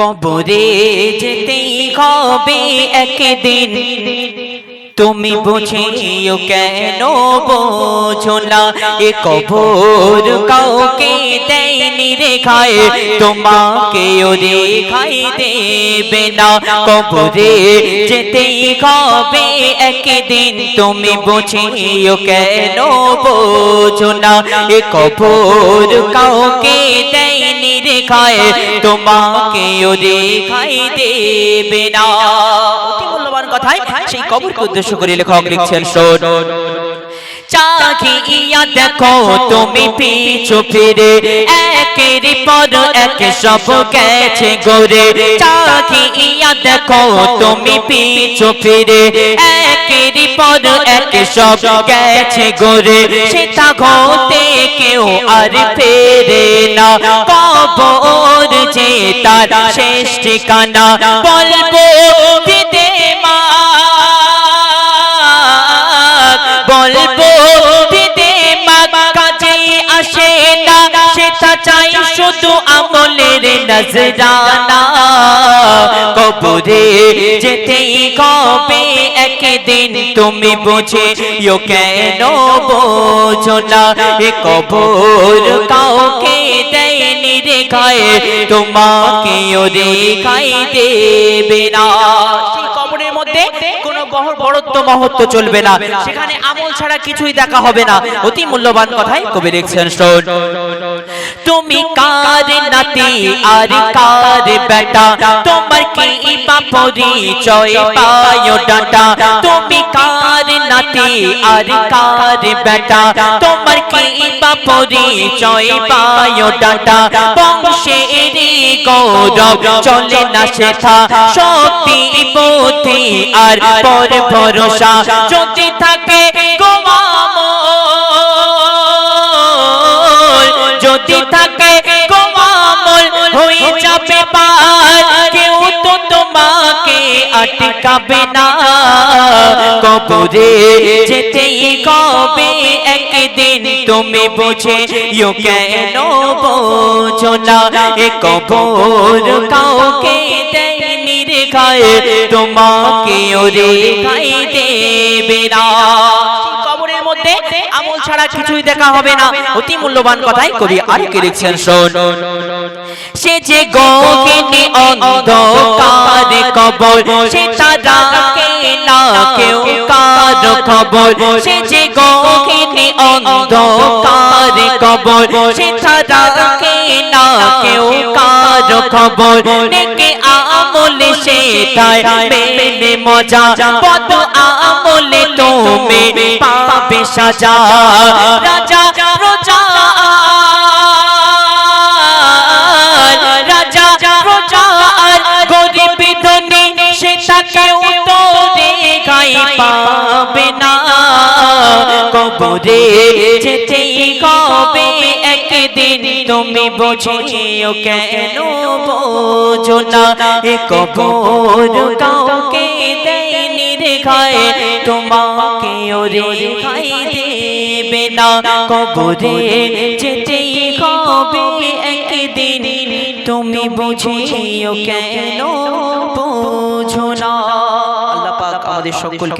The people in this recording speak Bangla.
কবরে যেতেই হবে একদিন। তুমি বুঝিও কেন বোঝো না, এ কবর কাউকে দেয়নি রেখায় তোমাকে ও রেখাই দেবে না। কবরে যেতেই হবে একদিন, তুমি বুঝিও কেন বোঝো না, এ কবর কাউকে দেয়নি রেখায় তোমাকে ও রেখাই দেবে না। অতি মূল্যবান কথায় সেই কবরকে উদ্দেশ্য করে লেখক লিখছেন শোন। চাহিয়া দেখো তুমি পিছু ফিরে। একের পর এক সব গেছে গোরে চাহিয়া দেখো তুমি পিছু ফিরে। একের পর এক সব গেছে গোরে সেটা ঘটে কেউ আর ফেরে না। কবর যে তার শেষ ঠিকানা বলব দিদে মা। বলব দিদে মা কাজে আসে না। সেটা চাই শুধু আমলের নজরানা। কবরে যেতেই কবে একদিন তুমি বুঝে ইয়ো কেন বোঝো না? এ কবর কাউকে দেয়নি রেখায় তোমাকে রেখাই দেবে না। কবরের মধ্যে কোনো চলবে না। সেখানে আমল ছাড়া কিছুই দেখা হবে না। অতি মূল্যবান কথাই কবি লিখছেন তুমি কার নাতি আর কার বেটা? তোমার কি পরিচয় পায় ডাটা? তুমি কার নাতি আর কার বেটা? তোমার কি পরিচয় পায় ডাটা? বংশের গৌরব চলে না শেখা। শক্তি বুদ্ধি আর পর ভরসা। যদি থাকে গোমামল যদি থাকে গোমামল হয়ে যাবে পার, কেউ তো তোমাকে আটকাবে না। কবরে যেতেই কবে একদিন তুমি বুঝে ইয়ো কেন বোঝো এ কবর কাউকে দেয়নি রেখায় তোমাকে রেখাই দেবে না। মধ্যে আমল ছাড়া কিছুই দেখা হবে না। অতি মূল্যবান কথাই কবি আর কি লিখছেন, শোন। সে যে গগনে অন্ধকার কবর, সে তারাকে না কেউ কার খবর। সে যে গগনে অন্ধকার কবর, সে তারাকে না কেউ কার খবর। নেকে আমলে সে তাই মেনে মজা পদ আমলে তুমি সাজা, রাজা প্রজা, রাজা প্রজার গরিব ধনী, সে তাকে উত্তরে গাই পাবে না। কবরে যেতেই কবে একদিন, তুমি বোঝিও কেন বোঝো না। এ কবর কাউকে দেয়নি রেখায় তোমাকে ও রেখাই দেবে না কবরে যেতেই হবে একদিন। তুমি বুঝিও কেন বোঝো না। আল্লাহ পাক আমাদের সকলকে